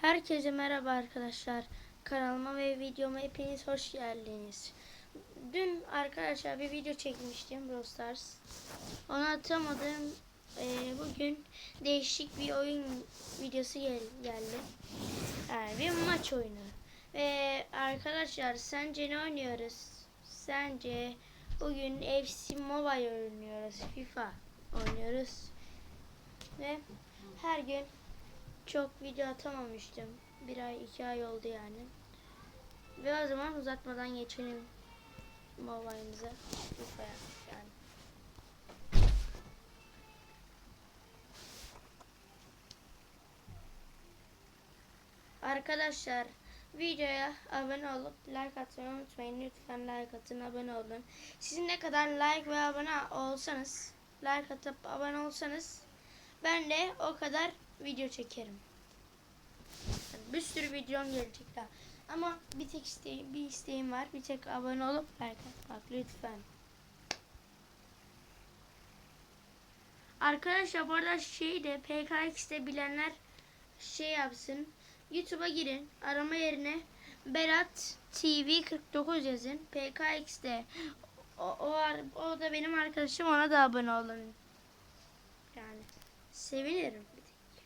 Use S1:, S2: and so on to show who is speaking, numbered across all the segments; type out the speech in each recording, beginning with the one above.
S1: Herkese merhaba arkadaşlar. Kanalıma ve videoma hepiniz hoş geldiniz. Dün arkadaşlar bir video çekmiştim Brawl Stars. Onu atamadım. Ee, bugün değişik bir oyun videosu gel geldi. Yani bir maç oyunu. Ve arkadaşlar sence ne oynuyoruz? Sence bugün FC Mobile oynuyoruz. FIFA oynuyoruz. Ve her gün çok video atamamıştım. Bir ay iki ay oldu yani. Ve o zaman uzatmadan geçelim mobile'ımıza. FIFA'ya yani. Arkadaşlar videoya abone olup like atmayı unutmayın. Lütfen like atın, abone olun. Sizin ne kadar like ve abone olsanız, like atıp abone olsanız ben de o kadar video çekerim. Yani bir sürü videom gelecek daha. Ama bir tek isteğim, bir isteğim var. Bir tek abone olup like atmak lütfen. Arkadaşlar bu arada şey de PKX'de bilenler şey yapsın. YouTube'a girin. Arama yerine Berat TV 49 yazın. PKX'de o, o, o da benim arkadaşım ona da abone olun. Yani sevinirim. bir tek.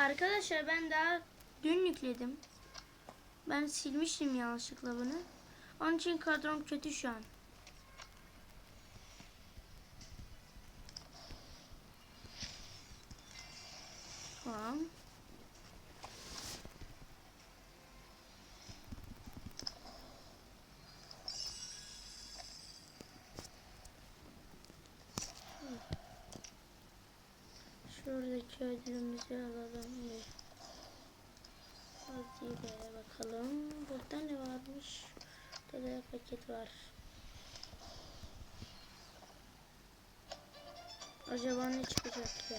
S1: Arkadaşlar ben daha dün yükledim. Ben silmiştim yanlışlıkla bunu. Onun için kadrom kötü şu an. Tamam. Şuradaki ödülümüzü alalım. Hadi bakalım. Burada ne varmış? Burada da paket var. Acaba ne çıkacak ya?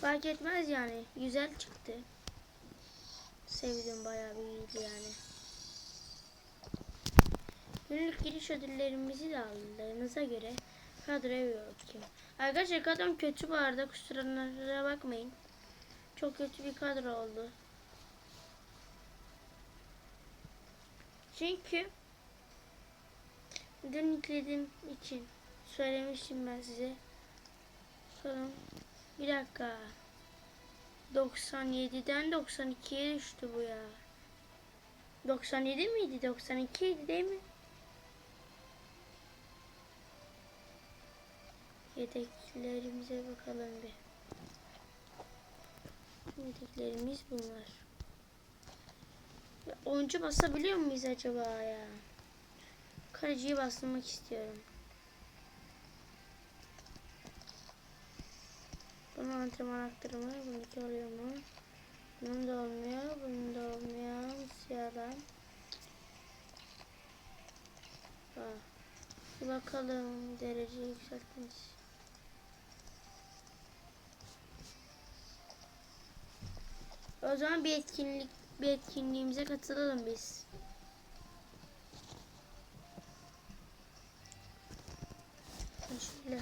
S1: Fark etmez yani. Güzel çıktı. Sevdim bayağı bir iyiydi yani. Günlük giriş ödüllerimizi de aldığınıza göre kadroya yok. Arkadaşlar kadrom kötü bu arada kusurlarına bakmayın. Çok kötü bir kadro oldu. Çünkü dün yüklediğim için söylemiştim ben size. Sonra bir dakika. 97'den 92'ye düştü bu ya. 97 miydi? 92 idi değil mi? Yedeklerimize bakalım bir. Yedeklerimiz bunlar. Ya, Oyuncu basabiliyor muyuz acaba ya? Kaleciyi bastırmak istiyorum. Bunun antrenman aktarımı. Bununki oluyor mu? Bunun da olmuyor. Bunun da olmuyor. Bir bakalım derece yükseltmiş. O zaman bir etkinlik bir etkinliğimize katılalım biz. Şöyle.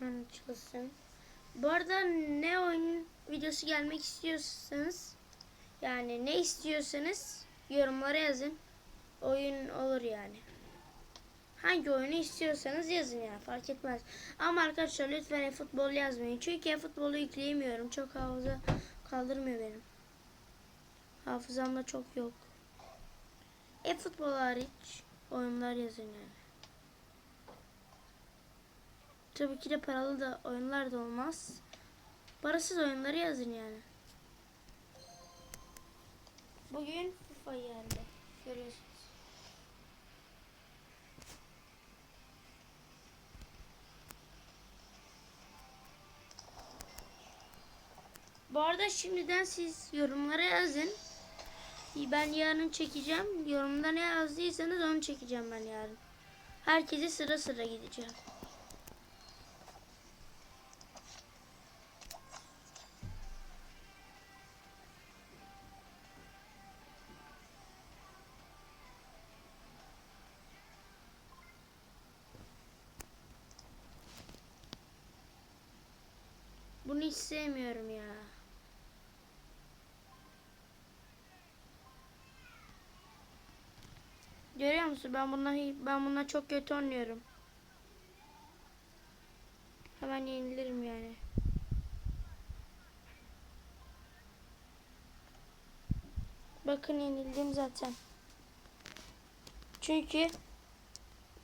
S1: Hemen açılsın. Bu arada ne oyun videosu gelmek istiyorsanız yani ne istiyorsanız yorumlara yazın. Oyun olur yani. Hangi oyunu istiyorsanız yazın ya fark etmez. Ama arkadaşlar lütfen futbol yazmayın. Çünkü futbolu yükleyemiyorum. Çok hafıza kaldırmıyor benim. Hafızamda çok yok. E futbol hariç oyunlar yazın yani. Tabii ki de paralı da oyunlar da olmaz. Parasız oyunları yazın yani. Bugün FIFA geldi. Görüyorsunuz. Bu arada şimdiden siz yorumlara yazın. Ben yarın çekeceğim. Yorumda ne yazdıysanız onu çekeceğim ben yarın. Herkese sıra sıra gideceğim. Sevmiyorum ya. Görüyor musun? Ben bununla ben bununla çok kötü oynuyorum. Hemen yenilirim yani. Bakın yenildim zaten. Çünkü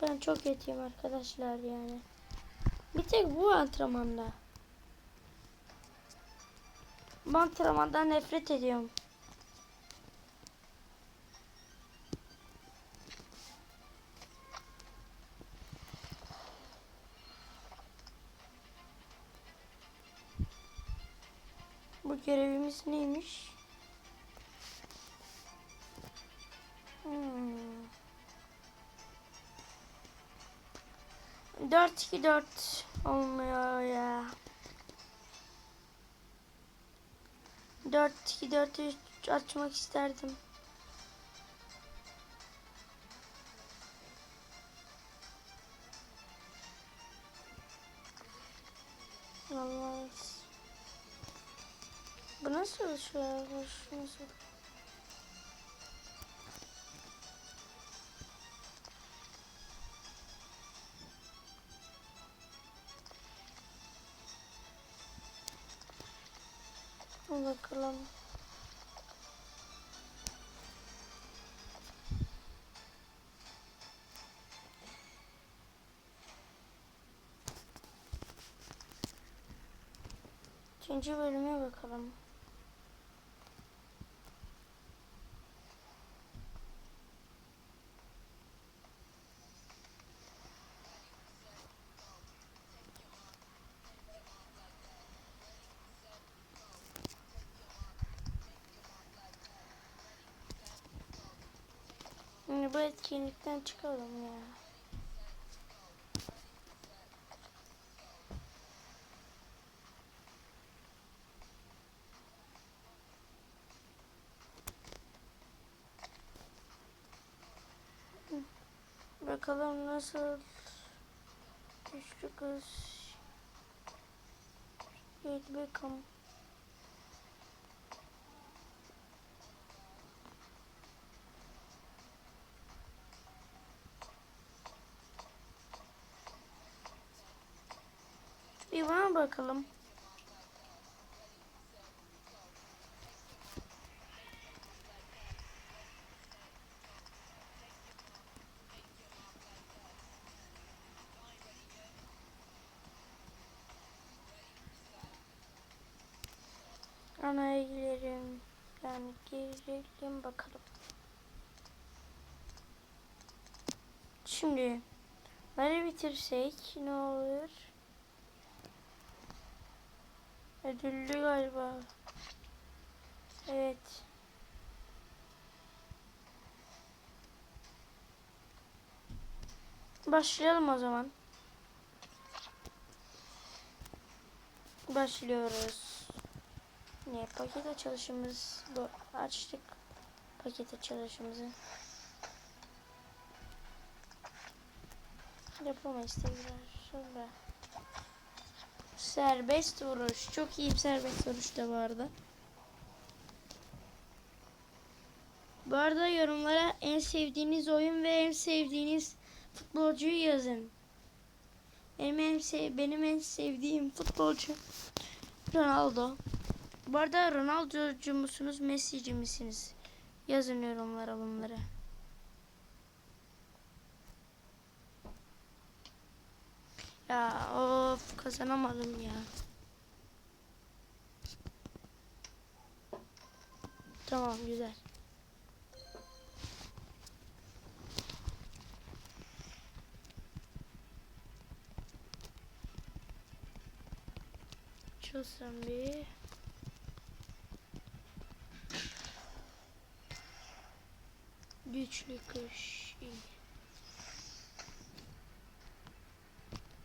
S1: ben çok kötüyüm arkadaşlar yani. Bir tek bu antrenmanda. Antrenmandan nefret ediyorum. Bu görevimiz neymiş? Hmm. 4 2 4 olmuyor ya. 4 2 4 3 açmak isterdim. Vallahi. Bu nasıl ya? Bu nasıl? Bakalım. İkinci bölüme bakalım. Etkinlikten çıkalım ya. Bakalım nasıl güçlü kız. Hadi bakalım. Bana bakalım. Anaya girelim. Yani girelim bakalım. Şimdi böyle bitirsek ne olur? Ödüllü galiba. Evet. Başlayalım o zaman. Başlıyoruz. Ne paket açılışımız bu açtık paket açılışımızı. Yapamayız tekrar. Sonra. Serbest vuruş. Çok iyi bir serbest vuruş da bu arada. Bu arada yorumlara en sevdiğiniz oyun ve en sevdiğiniz futbolcuyu yazın. Benim en, sev benim en sevdiğim futbolcu Ronaldo. Bu arada Ronaldo'cu musunuz, Messi'ci misiniz? Yazın yorumlara bunları. Ya of kazanamadım ya. Tamam güzel. Açılsın bir. Güçlü kış iyi.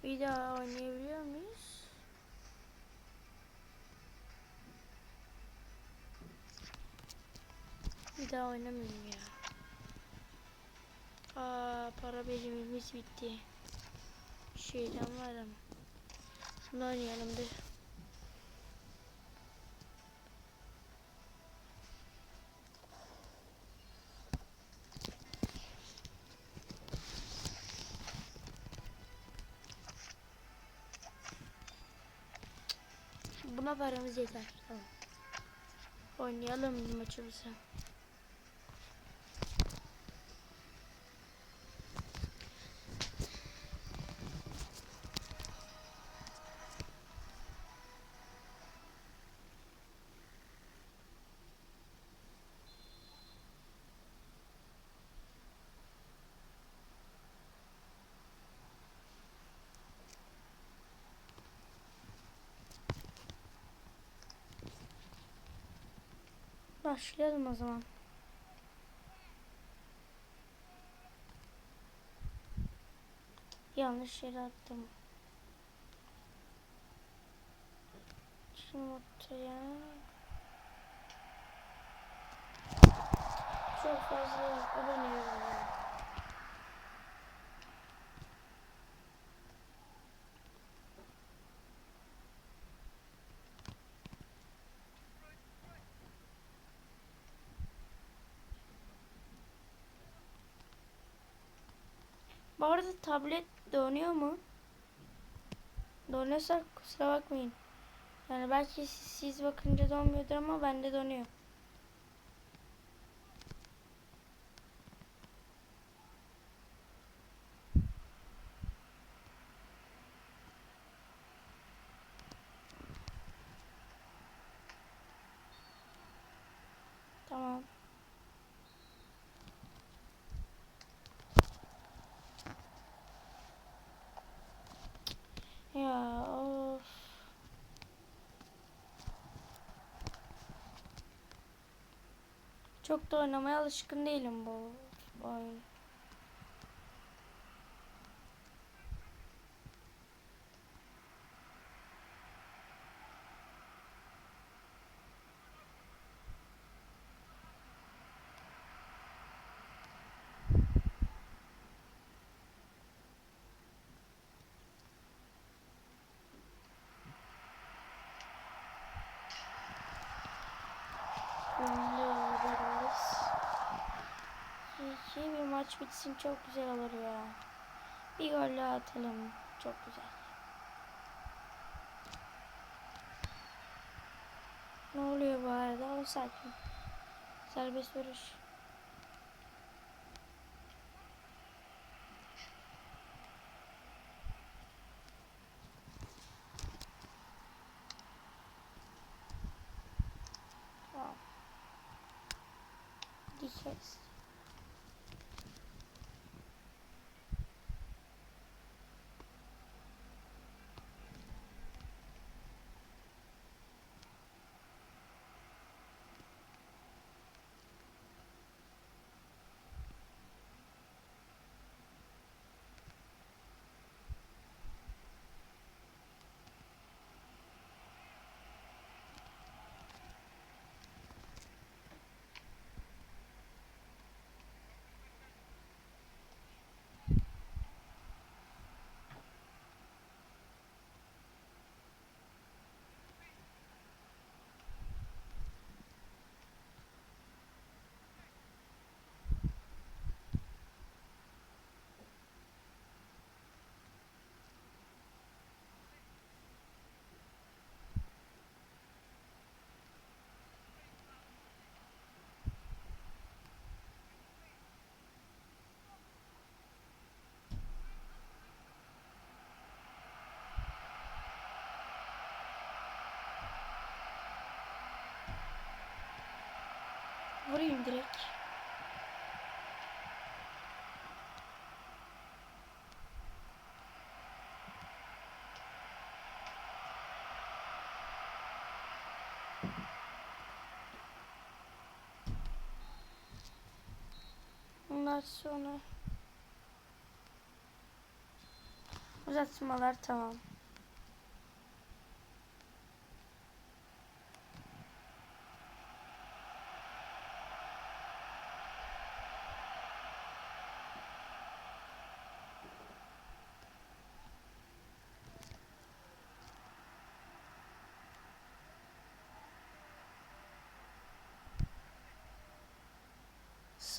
S1: Bir daha oynayabiliyor muyuz? Bir daha oynamayayım ya. Aa para birimimiz bitti. Şeyden var ama. Şunu oynayalım bir. Buna paramız yeter. Tamam. Oynayalım maçımızı. Başlayalım o zaman. Yanlış yere attım. Şunu ortaya. Çok fazla kullanıyorum. ya. Bu arada tablet donuyor mu? Donuyorsa kusura bakmayın. Yani belki siz bakınca donmuyordur ama bende donuyor. Tamam. Ya of. Çok da oynamaya alışkın değilim bu oyun. Ünlü olabiliriz. İki bir maç bitsin çok güzel olur ya. Bir gol atalım. Çok güzel. Ne oluyor bu arada? O sakin. Serbest vuruş. vurayım direkt. Sonra uzatmalar tamam.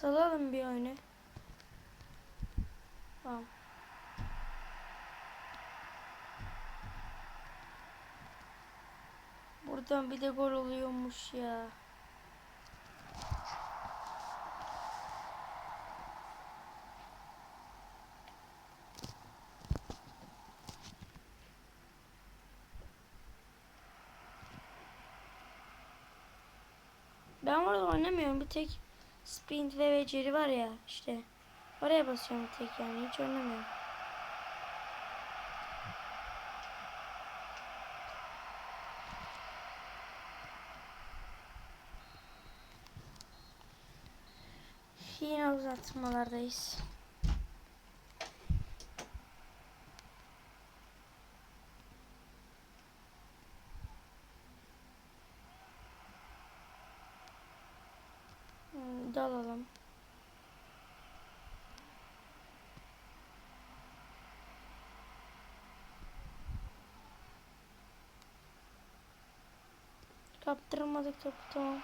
S1: Salalım bir oyunu. Tamam. Buradan bir de gol oluyormuş ya. Ben orada oynamıyorum. Bir tek sprint ve beceri var ya işte. Oraya basıyorum tek yani. Hiç oynamıyorum. Yine uzatmalardayız. Hmm, Dalalım. Kaptırmadık topu tamam.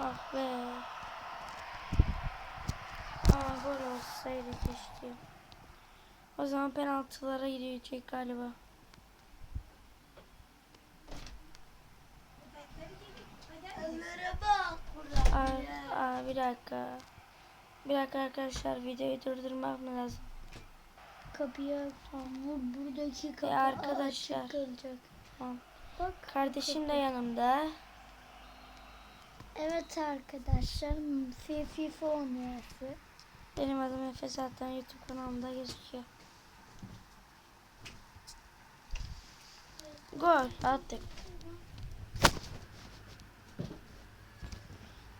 S1: Ah be. Aa gol olsaydı keşke. O zaman penaltılara gidecek galiba.
S2: Ömer'e bak burada.
S1: Aa, aa, bir dakika. Bir dakika arkadaşlar videoyu durdurmak mı lazım?
S2: Kapıya tamam buradaki kapı
S1: arkadaşlar.
S2: açık kalacak.
S1: Tamam.
S2: Bak.
S1: Kardeşim de yanımda.
S2: Evet arkadaşlar Fi- FIFA oynuyor Efe.
S1: Benim adım Efe zaten YouTube kanalımda gözüküyor. Gol attık.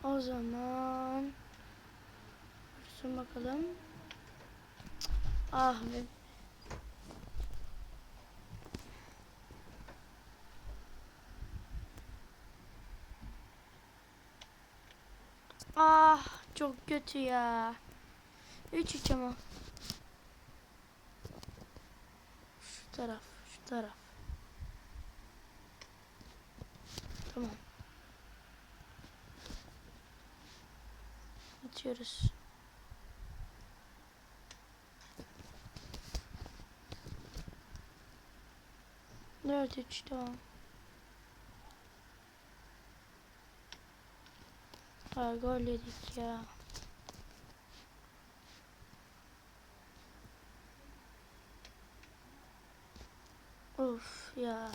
S1: O zaman Dursun bakalım. Ah be. Ah çok kötü ya. 3 3 ama. Şu taraf, şu taraf. Tamam. Atıyoruz. Dört üç tamam. Aa, gol yedik ya. Of ya.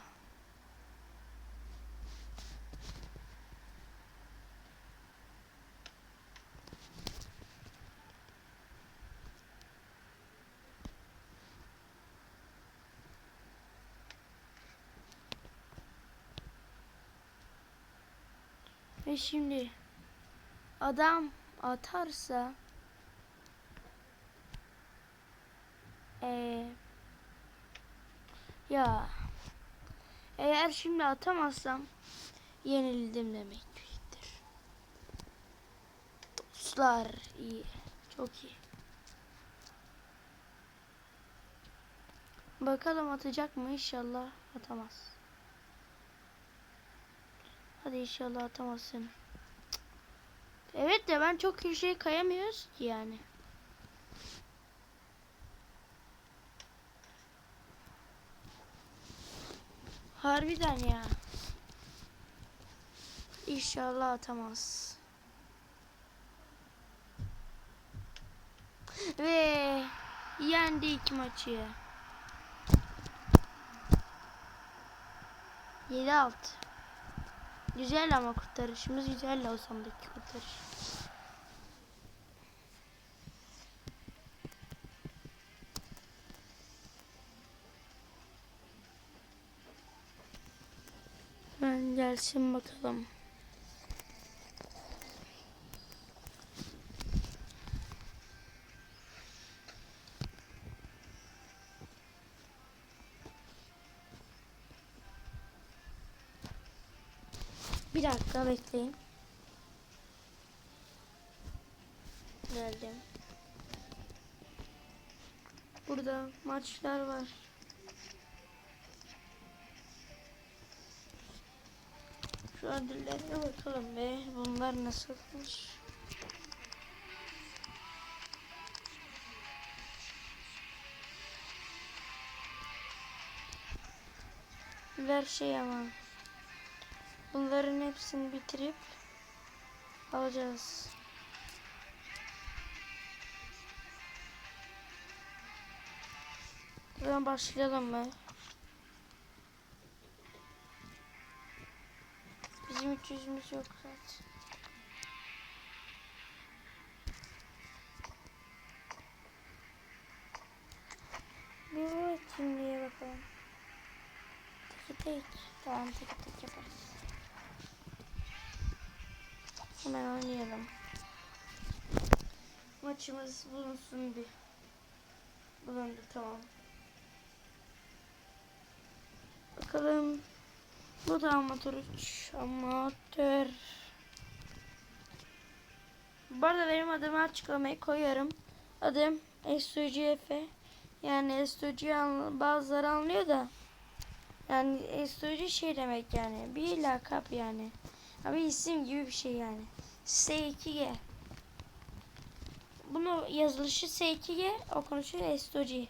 S1: Şimdi adam atarsa eee ya eğer şimdi atamazsam yenildim demektir. Dostlar iyi. Çok iyi. Bakalım atacak mı? İnşallah atamaz. Hadi inşallah atamazsın. Evet de ben çok köşeye kayamıyoruz ki yani. Harbiden ya. İnşallah atamaz. Ve yendi iki maçı. 7-6. Güzel ama kurtarışımız güzel o sondaki kurtarış. Ben gelsin bakalım. Bir dakika bekleyin. Geldim. Burada maçlar var. Şu ödüllerine bakalım be. Bunlar nasılmış? Ver şey ama. Bunların hepsini bitirip alacağız. Buradan başlayalım mı? Bizim 300'ümüz yok zaten. Bir bu etkinliğe bakalım. Tek tek. Tamam tek tek yaparız. Hemen oynayalım. Maçımız bulunsun bir. Bulundu tamam. Bakalım. Bu da amatör 3. Amatör. Bu arada benim adımı açıklamayı koyuyorum. Adım SUGF. Yani SUG bazıları anlıyor da. Yani SUG şey demek yani. Bir lakap yani. Ha, Bir isim gibi bir şey yani. S2G. Bunu yazılışı S2G, okunuşu SUG.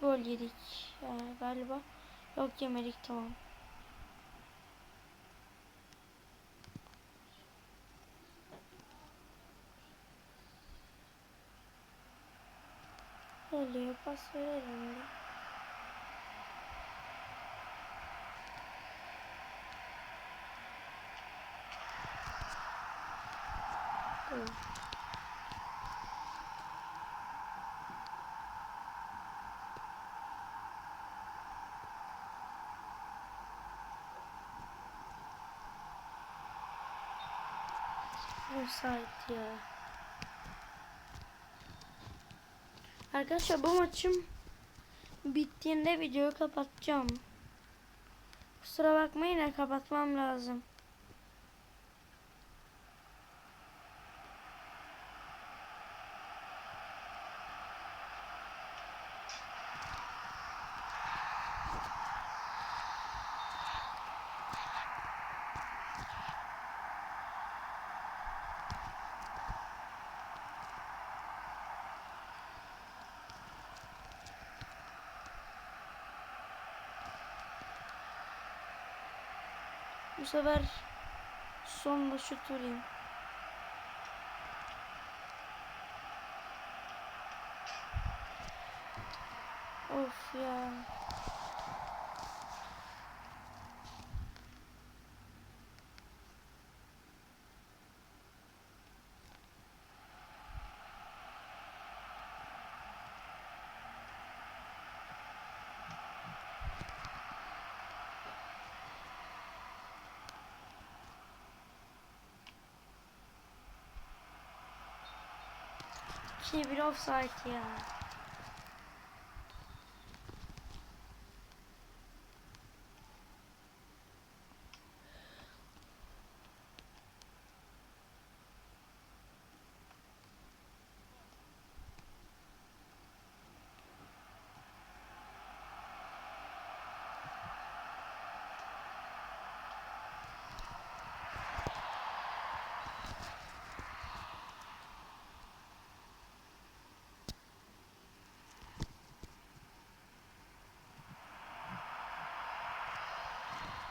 S1: Gol yedik yani galiba. Yok yemedik tamam. Oluyor pas verelim de. Dur. Offside ya. Arkadaşlar bu maçım bittiğinde videoyu kapatacağım. Kusura bakmayın kapatmam lazım. Bu sefer sonunda şut vurayım. Of ya. Şey bir offside ya.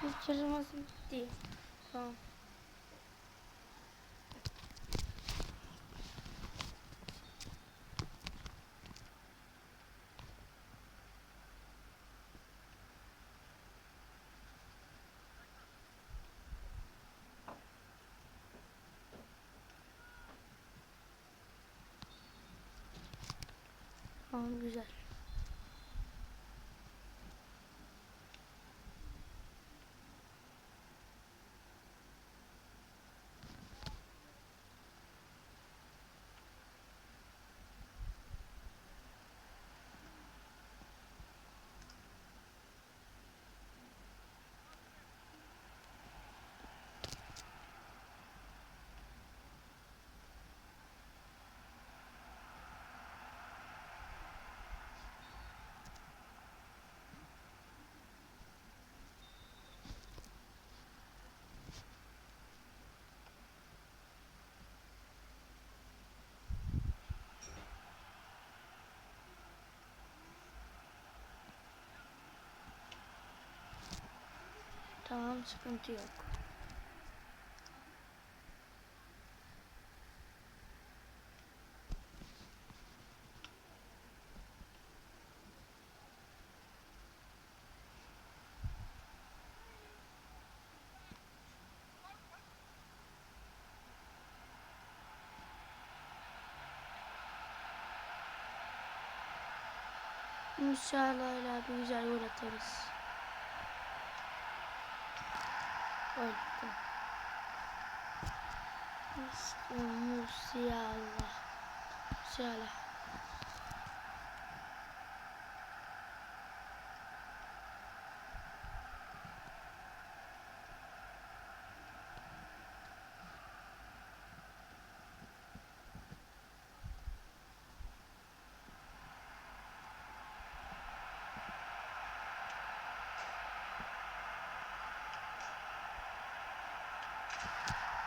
S1: Bir kırmızı bitti. Tamam. Tamam güzel. Tamam sıkıntı yok. İnşallah bir güzel gol. Öldüm. Musiala. Musiala.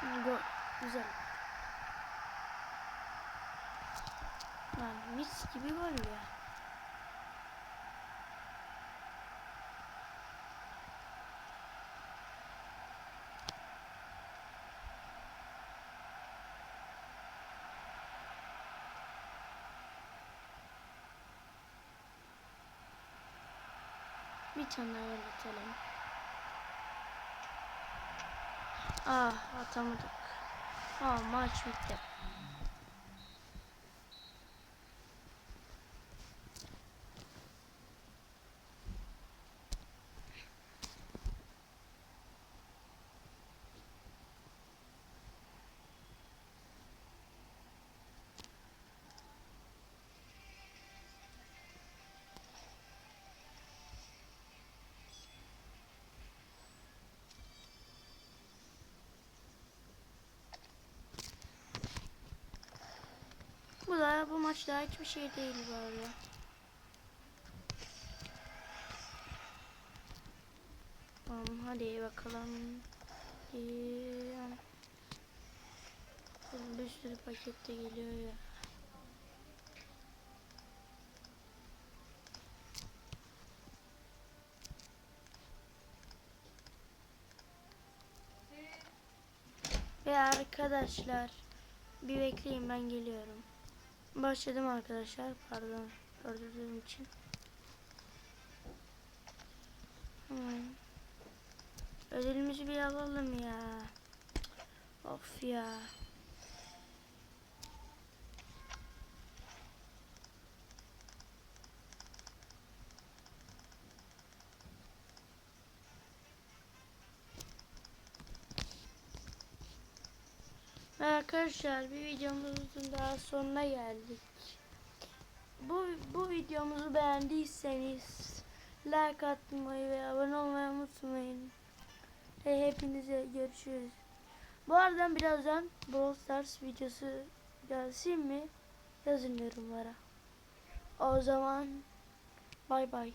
S1: Gol. Güzel. Lan mis gibi gol ya. Bir tane daha gol atalım. Ah atamadık. Aa maç bitti. Bu da bu maçta hiçbir şey değil arada. Tamam hadi bakalım. Bir sürü paket de geliyor ya. Ve arkadaşlar bir bekleyin ben geliyorum. Başladım arkadaşlar. Pardon. Öldürdüğüm için. Hemen. Ödülümüzü bir alalım ya. Of ya. Ve Arkadaşlar bir videomuzun daha sonuna geldik. Bu, bu videomuzu beğendiyseniz like atmayı ve abone olmayı unutmayın. Ve hepinize görüşürüz. Bu arada birazdan Brawl Stars videosu gelsin mi? Yazın yorumlara. O zaman bay bay.